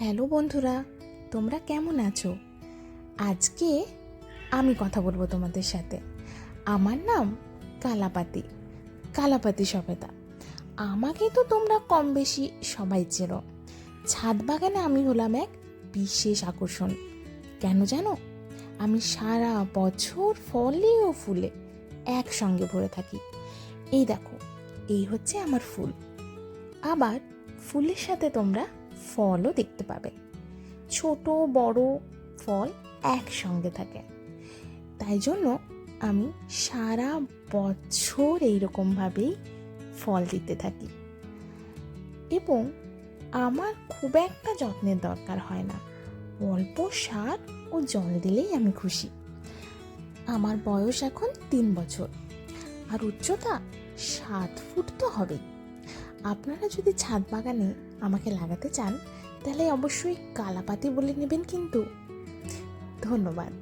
Hello বন্ধুরা, তোমরা কেমন আছো? আজকে আমি কথা বলব তোমাদের সাথে। আমার নাম কালাপাতি কালাপাতি সবেদা। আমাকে তো তোমরা কম বেশি সবাই চেনো। ছাদ বাগানে আমি হলাম এক বিশেষ আকর্ষণ। কেন জানো? আমি সারা বছর ফলে ও ফুলে একসঙ্গে ভরে থাকি। এই দেখো, এই হচ্ছে আমার ফুল। আবার ফুলের সাথে তোমরা ফলও দেখতে পাবে। ছোট, বড় ফল একসঙ্গে থাকে। তাই জন্য আমি সারা বছর এইরকমভাবেই ফল দিতে থাকি। এবং আমার খুব একটা যত্নের দরকার হয় না। অল্প সার ও জল দিলেই আমি খুশি। আমার বয়স এখন তিন বছর। আর উচ্চতা সাত ফুট তো হবেই। আপনারা যদি ছাদ বাগানে আমাকে লাগাতে চান তাহলে অবশ্যই কালাপাতি বলে নেবেন কিন্তু। ধন্যবাদ।